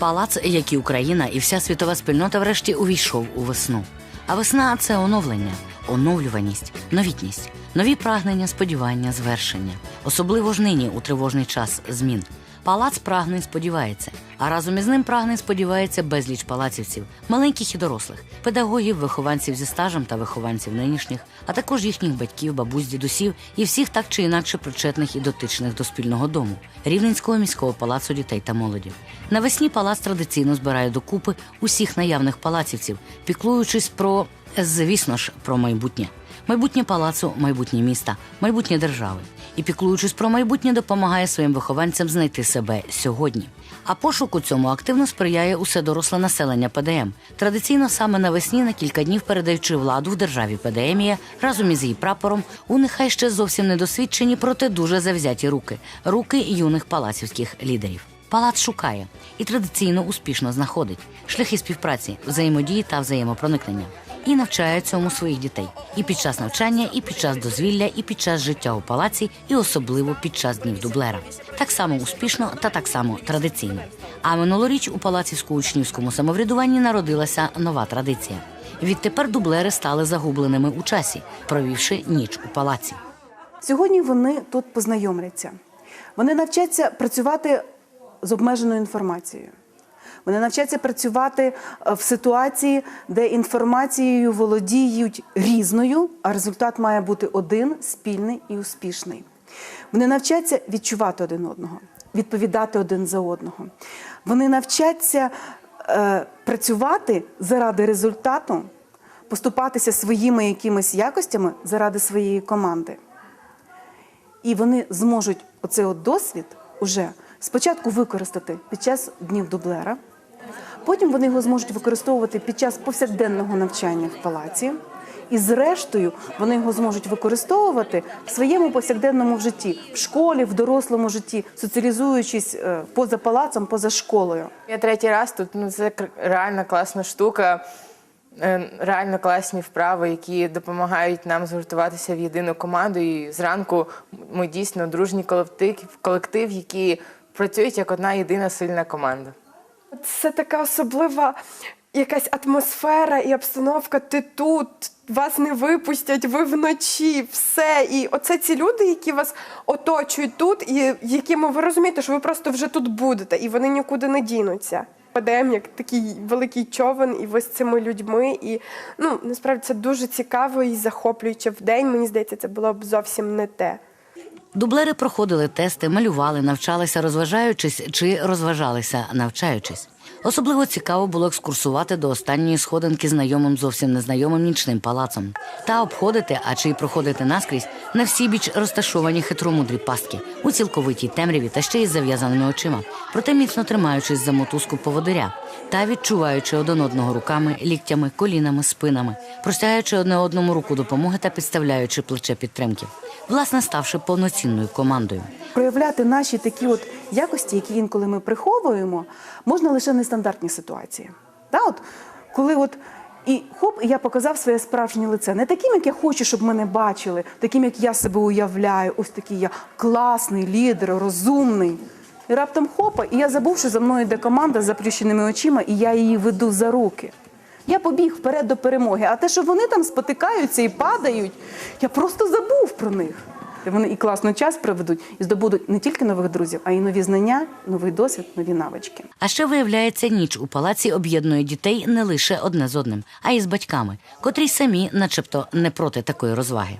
Палац, як і Україна, і вся світова спільнота врешті увійшов у весну. А весна це оновлення, оновлюваність, новітність, нові прагнення, сподівання, звершення. Особливо ж нині у тривожний час змін. Палац прагне і сподівається, а разом із ним прагне і сподівається безліч палацівців, маленьких і дорослих, педагогів, вихованців зі стажем та вихованців нинішніх, а також їхніх батьків, бабусь, дідусів і всіх так чи інакше причетних і дотичних до спільного дому Рівненського міського палацу дітей та молоді. Навесні палац традиційно збирає докупи усіх наявних палацівців, піклуючись про, звісно ж, про майбутнє. Майбутнє палацу, майбутнє міста, майбутнє держави. І піклуючись про майбутнє, допомагає своїм вихованцям знайти себе сьогодні. А пошуку цьому активно сприяє усе доросле населення ПДМ. Традиційно саме навесні на кілька днів передаючи владу в державі ПДМія разом із її прапором у нехай ще зовсім недосвідчені, проте дуже завзяті руки руки юних палацівських лідерів. Палац шукає і традиційно успішно знаходить шляхи співпраці, взаємодії та взаємопроникнення. І навчає цьому своїх дітей і під час навчання, і під час дозвілля, і під час життя у палаці, і особливо під час днів дублера. Так само успішно та так само традиційно. А минулоріч у палацівсько-учнівському самоврядуванні народилася нова традиція. Відтепер дублери стали загубленими у часі, провівши ніч у палаці. Сьогодні вони тут познайомляться. Вони навчаться працювати з обмеженою інформацією. Вони навчаться працювати е, в ситуації, де інформацією володіють різною, а результат має бути один спільний і успішний. Вони навчаться відчувати один одного, відповідати один за одного. Вони навчаться е, працювати заради результату, поступатися своїми якимись якостями заради своєї команди. І вони зможуть оцей от досвід уже спочатку використати під час днів дублера, потім вони його зможуть використовувати під час повсякденного навчання в палаці, і зрештою вони його зможуть використовувати в своєму повсякденному житті, в школі, в дорослому житті, соціалізуючись е, поза палацом, поза школою. Я третій раз тут. Ну це реально класна штука. е, Реально класні вправи, які допомагають нам згуртуватися в єдину команду. І зранку ми дійсно дружній колектив, колектив, які працюють як одна єдина сильна команда. Це така особлива якась атмосфера і обстановка. Ти тут, вас не випустять, ви вночі, все. І оце ці люди, які вас оточують тут, і якими ви розумієте, що ви просто вже тут будете, і вони нікуди не дінуться. ПДМ як такий великий човен, і ви з цими людьми. І ну насправді це дуже цікаво і захоплююче в день. Мені здається, це було б зовсім не те. Дублери проходили тести, малювали, навчалися розважаючись чи розважалися навчаючись. Особливо цікаво було екскурсувати до останньої сходинки знайомим зовсім незнайомим нічним палацом. Та обходити, а чи й проходити наскрізь на всі біч розташовані хитромудрі пастки у цілковитій темряві та ще й зав'язаними очима, проте міцно тримаючись за мотузку поводиря та відчуваючи один одного руками, ліктями, колінами, спинами, простягаючи одне одному руку допомоги та підставляючи плече підтримки, власне ставши повноцінною командою. Проявляти наші такі от якості, які інколи ми приховуємо, можна лише в нестандартній ситуації. Да, от, коли от і хоп, і я показав своє справжнє лице. Не таким, як я хочу, щоб мене бачили, таким, як я себе уявляю, ось такий я класний лідер, розумний. І раптом хопа, і я забув, що за мною йде команда з заплющеними очима, і я її веду за руки. Я побіг вперед до перемоги. А те, що вони там спотикаються і падають, я просто забув про них. Вони і класно час проведуть, і здобудуть не тільки нових друзів, а й нові знання, новий досвід, нові навички. А ще виявляється, ніч у палаці об'єднує дітей не лише одне з одним, а й з батьками, котрі самі, начебто, не проти такої розваги.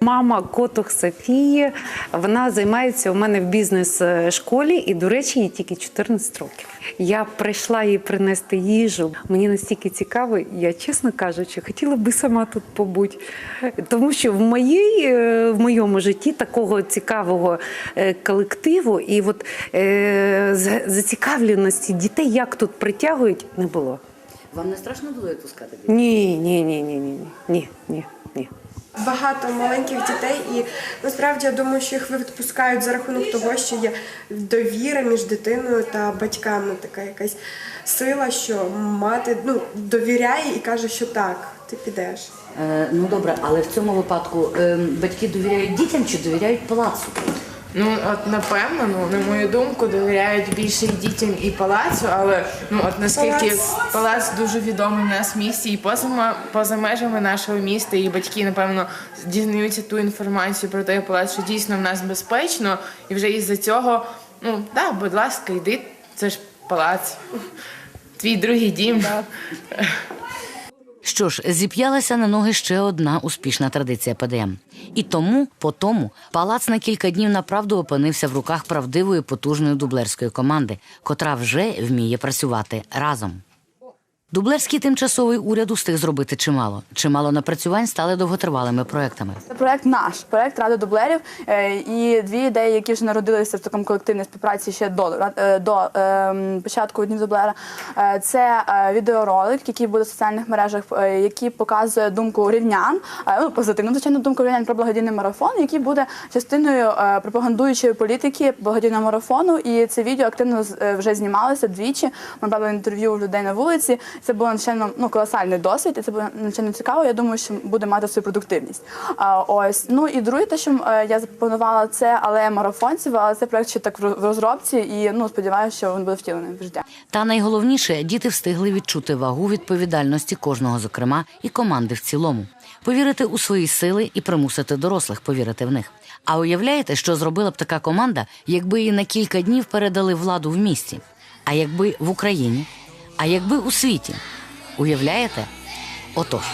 Мама Котох Софії, вона займається у мене в бізнес-школі, і, до речі, їй тільки 14 років. Я прийшла їй принести їжу. Мені настільки цікаво, я чесно кажучи, хотіла би сама тут побути. Тому що в, моїй, е, в моєму житті такого цікавого е, колективу і от, е, зацікавленості дітей, як тут притягують, не було. Вам не страшно було відпускати? Ні, ні, ні, ні, ні, ні, ні, ні. Багато маленьких дітей, і насправді я думаю, що їх відпускають за рахунок того, що є довіра між дитиною та батьками. Така якась сила, що мати ну, довіряє і каже, що так, ти підеш. Е, ну добре, але в цьому випадку е, батьки довіряють дітям чи довіряють палацу? Ну, от напевно, ну на мою думку, довіряють більше і дітям і палацу, але ну от наскільки Палац. палац дуже відомий в нас в місті, і поза поза межами нашого міста, і батьки, напевно, дізнаються ту інформацію про той палац, що дійсно в нас безпечно, і вже із-за цього, ну да, будь ласка, йди, це ж палац, твій другий дім. Що ж, зіп'ялася на ноги ще одна успішна традиція ПДМ. І тому, по тому, палац на кілька днів направду опинився в руках правдивої потужної дублерської команди, котра вже вміє працювати разом. Дублерський тимчасовий уряд устиг зробити чимало. Чимало напрацювань стали довготривалими проектами. Це проект наш, проект Ради дублерів. Е, І дві ідеї, які вже народилися в такому колективній співпраці ще до, е, до е, початку днів дублера. Е, Це відеоролик, який буде в соціальних мережах, який показує думку рівнян, ну позитивну звичайно думку рівнян про благодійний марафон, який буде частиною пропагандуючої політики благодійного марафону. І це відео активно вже знімалося двічі. Ми брали інтерв'ю у людей на вулиці. Це було надзвичайно ну, колосальний досвід, і це було надзвичайно цікаво. Я думаю, що буде мати свою продуктивність. А, ось ну і друге, те, що е, я запропонувала, це алея марафонців, але це проект ще так в розробці, і ну сподіваюся, що він буде втілений в життя. Та найголовніше, діти встигли відчути вагу відповідальності кожного, зокрема, і команди в цілому, повірити у свої сили і примусити дорослих повірити в них. А уявляєте, що зробила б така команда, якби їй на кілька днів передали владу в місті, а якби в Україні, а якби у світі? Уявляєте? Отож.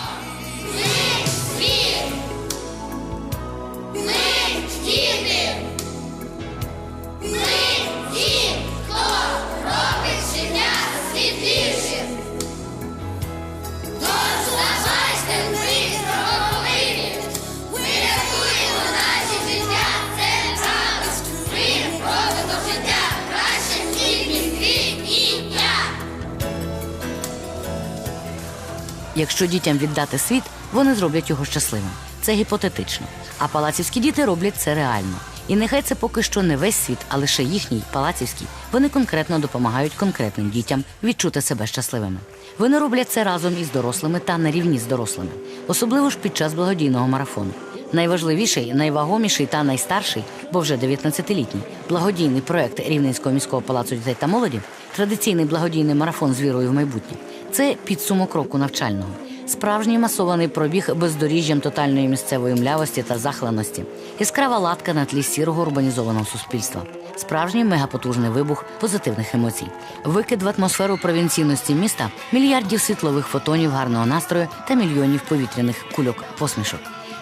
Якщо дітям віддати світ, вони зроблять його щасливим. Це гіпотетично. А палацівські діти роблять це реально. І нехай це поки що не весь світ, а лише їхній палацівський. Вони конкретно допомагають конкретним дітям відчути себе щасливими. Вони роблять це разом із дорослими та на рівні з дорослими, особливо ж під час благодійного марафону. Найважливіший, найвагоміший та найстарший, бо вже 19-літній, благодійний проект Рівненського міського палацу дітей та молоді, традиційний благодійний марафон з вірою в майбутнє. Це підсумок року навчального. Справжній масований пробіг бездоріжжям тотальної місцевої млявості та захланості, яскрава латка на тлі сірого урбанізованого суспільства, справжній мегапотужний вибух позитивних емоцій, викид в атмосферу провінційності міста, мільярдів світлових фотонів гарного настрою та мільйонів повітряних кульок посмішок.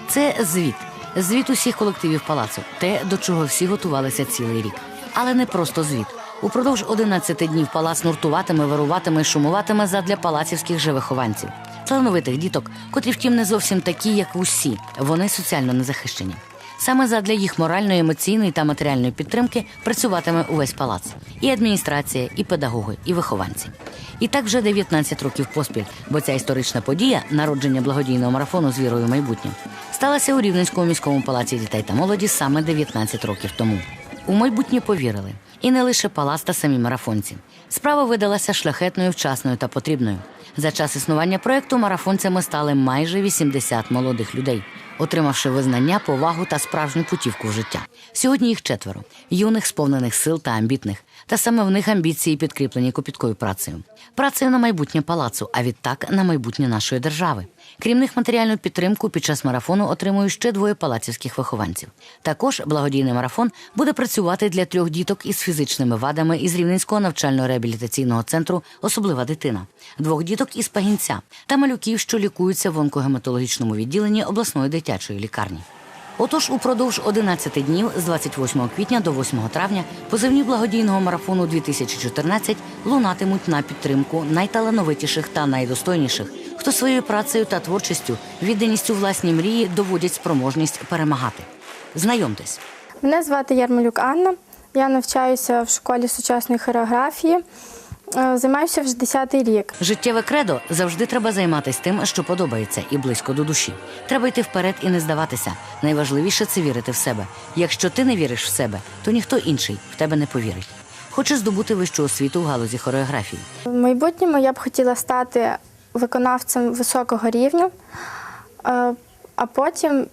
Це звіт, звіт усіх колективів палацу, те, до чого всі готувалися цілий рік. Але не просто звіт. Упродовж 11 днів палац нуртуватиме, вируватиме, і шумуватиме задля палацівських же вихованців, талановитих діток, котрі, втім, не зовсім такі, як усі. Вони соціально незахищені. Саме задля їх моральної, емоційної та матеріальної підтримки працюватиме увесь палац. І адміністрація, і педагоги, і вихованці. І так вже 19 років поспіль, бо ця історична подія, народження благодійного марафону з вірою в майбутнє, сталася у Рівненському міському палаці дітей та молоді саме 19 років тому. У майбутнє повірили. І не лише палац та самі марафонці. Справа видалася шляхетною, вчасною та потрібною. За час існування проекту марафонцями стали майже 80 молодих людей, отримавши визнання, повагу та справжню путівку в життя. Сьогодні їх четверо юних, сповнених сил та амбітних. Та саме в них амбіції підкріплені копіткою працею. Працею на майбутнє палацу, а відтак на майбутнє нашої держави. Крім них, матеріальну підтримку під час марафону отримують ще двоє палацівських вихованців. Також благодійний марафон буде працювати для трьох діток із фізичними вадами із Рівненського навчально-реабілітаційного центру Особлива дитина, двох діток із Пагінця та малюків, що лікуються в онкогематологічному відділенні обласної дитячої лікарні. Отож, упродовж 11 днів з 28 квітня до 8 травня позивні благодійного марафону 2014 лунатимуть на підтримку найталановитіших та найдостойніших, хто своєю працею та творчістю, відданістю власній мрії доводять спроможність перемагати. Знайомтесь. Мене звати Ярмолюк Анна. Я навчаюся в школі сучасної хореографії. Е, Займаюся вже 10-й рік. Життєве кредо завжди треба займатися тим, що подобається, і близько до душі. Треба йти вперед і не здаватися. Найважливіше це вірити в себе. Якщо ти не віриш в себе, то ніхто інший в тебе не повірить. Хочеш здобути вищу освіту в галузі хореографії. В майбутньому я б хотіла стати виконавцем високого рівня, е, а потім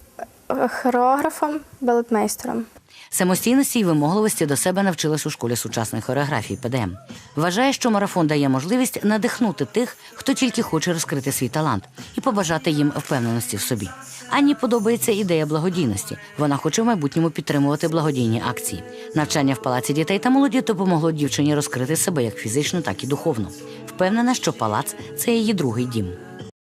хореографом, балетмейстером. Самостійності і вимогливості до себе навчилась у школі сучасної хореографії ПДМ. Вважає, що марафон дає можливість надихнути тих, хто тільки хоче розкрити свій талант і побажати їм впевненості в собі. Анні подобається ідея благодійності. Вона хоче в майбутньому підтримувати благодійні акції. Навчання в палаці дітей та молоді допомогло дівчині розкрити себе як фізично, так і духовно. Впевнена, що палац це її другий дім.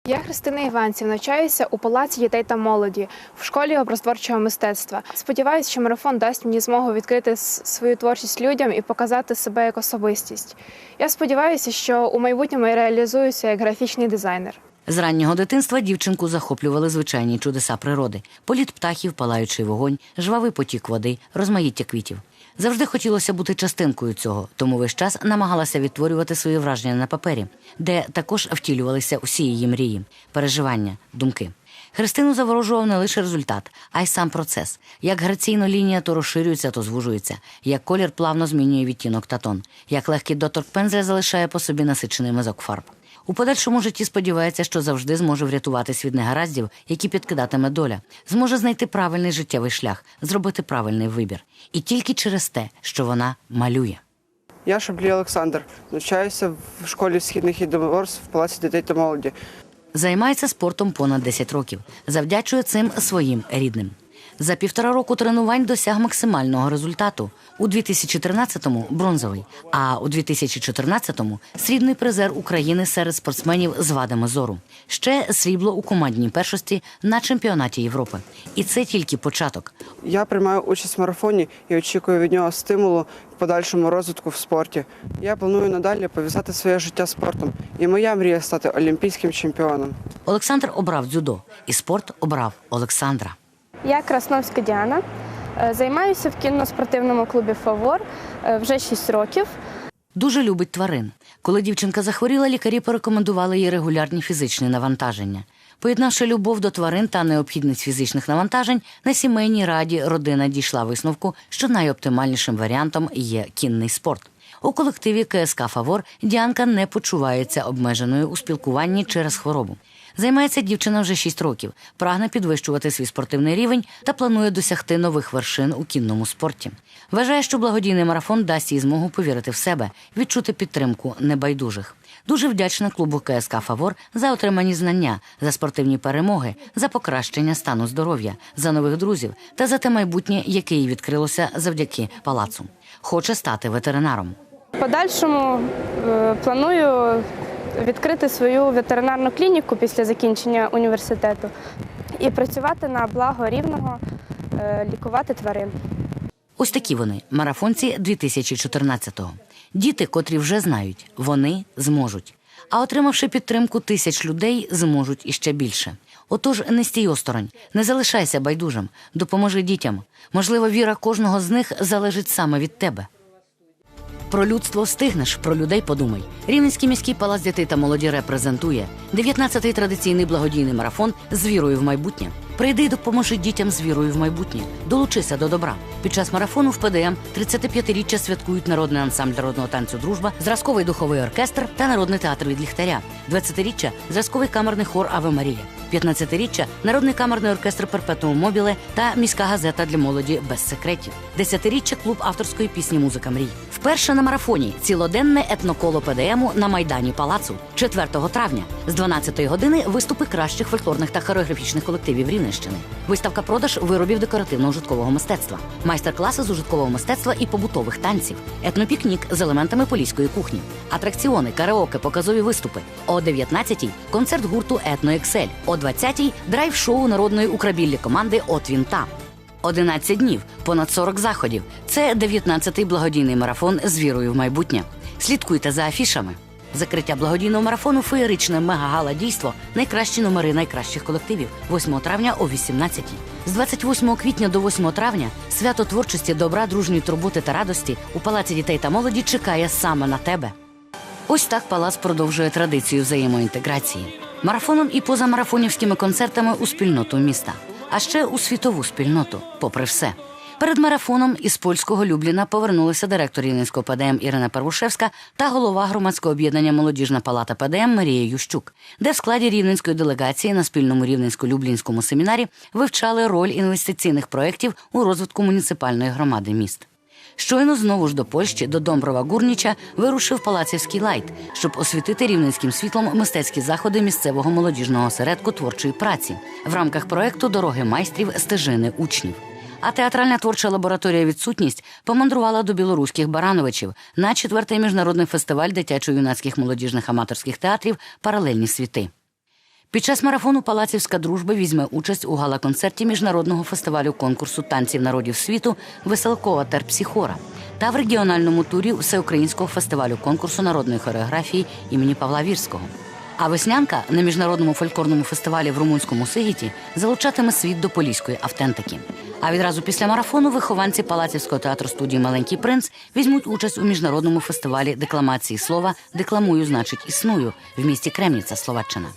Я Христина Іванців, навчаюся у палаці дітей та молоді в школі образотворчого мистецтва. Сподіваюся, що марафон дасть мені змогу відкрити свою творчість людям і показати себе як особистість. Я сподіваюся, що у майбутньому я реалізуюся як графічний дизайнер. З раннього дитинства дівчинку захоплювали звичайні чудеса природи: політ птахів, палаючий вогонь, жвавий потік води, розмаїття квітів. Завжди хотілося бути частинкою цього, тому весь час намагалася відтворювати свої враження на папері, де також втілювалися усі її мрії, переживання, думки. Христину заворожував не лише результат, а й сам процес. Як граційно лінія то розширюється, то звужується, як колір плавно змінює відтінок та тон, як легкий доторк пензля залишає по собі насичений мазок фарб. У подальшому житті сподівається, що завжди зможе врятуватись від негараздів, які підкидатиме доля, зможе знайти правильний життєвий шлях, зробити правильний вибір. І тільки через те, що вона малює. Я Шаблій Олександр, навчаюся в школі східних єдиноборств в палаці дітей та молоді. Займається спортом понад 10 років, завдячує цим своїм рідним. За півтора року тренувань досяг максимального результату. У 2013-му – бронзовий, а у 2014-му – срібний призер України серед спортсменів з вадами зору. Ще срібло у командній першості на чемпіонаті Європи. І це тільки початок. Я приймаю участь в марафоні і очікую від нього стимулу в подальшому розвитку в спорті. Я планую надалі пов'язати своє життя спортом, і моя мрія стати олімпійським чемпіоном. Олександр обрав дзюдо, і спорт обрав Олександра. Я Красновська Діана. Е, Займаюся в кінно-спортивному клубі Фавор е, вже 6 років. Дуже любить тварин. Коли дівчинка захворіла, лікарі порекомендували їй регулярні фізичні навантаження. Поєднавши любов до тварин та необхідність фізичних навантажень, на сімейній раді родина дійшла висновку, що найоптимальнішим варіантом є кінний спорт. У колективі КСК Фавор Діанка не почувається обмеженою у спілкуванні через хворобу. Займається дівчина вже 6 років, прагне підвищувати свій спортивний рівень та планує досягти нових вершин у кінному спорті. Вважає, що благодійний марафон дасть їй змогу повірити в себе, відчути підтримку небайдужих. Дуже вдячна клубу КСК Фавор за отримані знання, за спортивні перемоги, за покращення стану здоров'я, за нових друзів та за те майбутнє, яке їй відкрилося завдяки палацу. Хоче стати ветеринаром. В подальшому е, планую відкрити свою ветеринарну клініку після закінчення університету і працювати на благо рівного, е, лікувати тварин. Ось такі вони, марафонці 2014-го. Діти, котрі вже знають, вони зможуть. А отримавши підтримку тисяч людей, зможуть іще більше. Отож, не стій осторонь, не залишайся байдужим, допоможи дітям. Можливо, віра кожного з них залежить саме від тебе. Про людство встигнеш, про людей подумай. Рівненський міський палац дітей та молоді репрезентує 19-й традиційний благодійний марафон з вірою в майбутнє. Прийди і допоможи дітям з вірою в майбутнє. Долучися до добра. Під час марафону в ПДМ 35-річчя святкують народний ансамбль народного танцю Дружба, зразковий духовий оркестр та народний театр від ліхтаря. 20-річчя зразковий камерний хор Аве Марія. 15-річчя народний камерний оркестр Перпетуум Мобіле та міська газета для молоді без секретів. 10-річчя клуб авторської пісні Музика мрій. Вперше на марафоні цілоденне етноколо ПДМу на майдані палацу 4 травня з 12 години виступи кращих фольклорних та хореографічних колективів Рівненщини. Виставка продаж виробів декоративно-ужиткового мистецтва, майстер-класи з ужиткового мистецтва і побутових танців, етнопікнік з елементами поліської кухні, атракціони, караоке, показові виступи. О 19-й – концерт гурту Етно Ексель. О 20-й – драйв-шоу народної украбіллі команди От Вінта. 11 днів, понад 40 заходів. Це 19-й благодійний марафон з вірою в майбутнє. Слідкуйте за афішами. Закриття благодійного марафону феєричне мега-гала дійство. Найкращі номери найкращих колективів 8 травня о 18 З 28 квітня до 8 травня свято творчості, добра, дружньої турботи та радості у палаці дітей та молоді чекає саме на тебе. Ось так палац продовжує традицію взаємоінтеграції марафоном і позамарафонівськими концертами у спільноту міста, а ще у світову спільноту, попри все. Перед марафоном із польського Любліна повернулися директор Рівненського ПДМ Ірина Первушевська та голова громадського об'єднання Молодіжна палата ПДМ Марія Ющук, де в складі рівненської делегації на спільному рівненсько-люблінському семінарі вивчали роль інвестиційних проєктів у розвитку муніципальної громади міст. Щойно знову ж до Польщі, до Домброва Гурніча, вирушив Палацівський лайт, щоб освітити рівненським світлом мистецькі заходи місцевого молодіжного осередку творчої праці в рамках проекту Дороги майстрів стежини учнів. А театральна творча лабораторія Відсутність помандрувала до білоруських Барановичів на четвертий міжнародний фестиваль дитячо-юнацьких молодіжних аматорських театрів Паралельні світи. Під час марафону Палацівська дружба візьме участь у гала-концерті міжнародного фестивалю конкурсу танців народів світу Веселкова терпсіхора та в регіональному турі всеукраїнського фестивалю конкурсу народної хореографії імені Павла Вірського. А веснянка на міжнародному фольклорному фестивалі в румунському Сигіті залучатиме світ до поліської автентики. А відразу після марафону вихованці Палацівського театру студії Маленький принц візьмуть участь у міжнародному фестивалі декламації слова Декламую, значить, існую в місті Кремніця, Словаччина.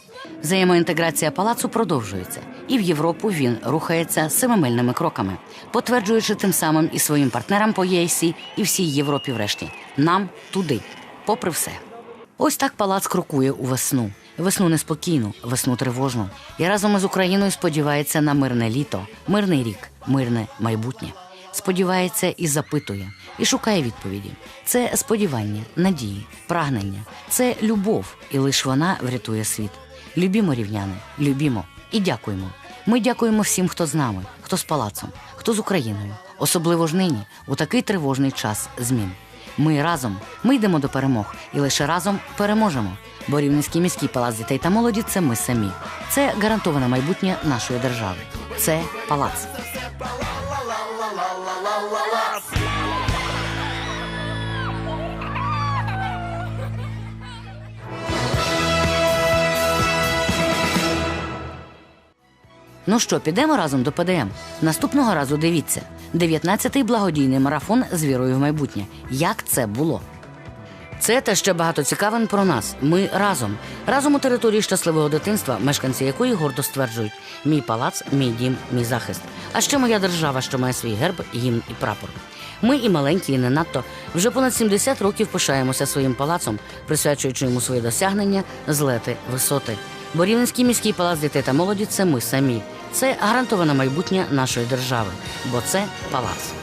Взаємоінтеграція палацу продовжується, і в Європу він рухається семимильними кроками, потверджуючи тим самим і своїм партнерам по ЄСі, і всій Європі, врешті, нам туди, попри все. Ось так палац крокує у весну. Весну неспокійну, весну тривожну. І разом із Україною сподівається на мирне літо, мирний рік, мирне майбутнє. Сподівається і запитує, і шукає відповіді. Це сподівання, надії, прагнення, це любов, і лише вона врятує світ. Любімо рівняни, любімо і дякуємо. Ми дякуємо всім, хто з нами, хто з палацом, хто з Україною, особливо ж нині, у такий тривожний час змін. Ми разом, ми йдемо до перемог і лише разом переможемо. Бо Рівненський міський палац дітей та молоді це ми самі. Це гарантоване майбутнє нашої держави. Це палац. Ну що, підемо разом до ПДМ. Наступного разу дивіться: 19-й благодійний марафон з вірою в майбутнє. Як це було? Це та ще багато цікавин про нас. Ми разом. Разом у території щасливого дитинства, мешканці якої гордо стверджують: мій палац, мій дім, мій захист. А ще моя держава, що має свій герб, гімн і прапор. Ми і маленькі, і не надто вже понад 70 років пишаємося своїм палацом, присвячуючи йому свої досягнення, злети, висоти. Бо Рівненський міський палац дітей та молоді це ми самі. Це гарантоване майбутнє нашої держави, бо це палац.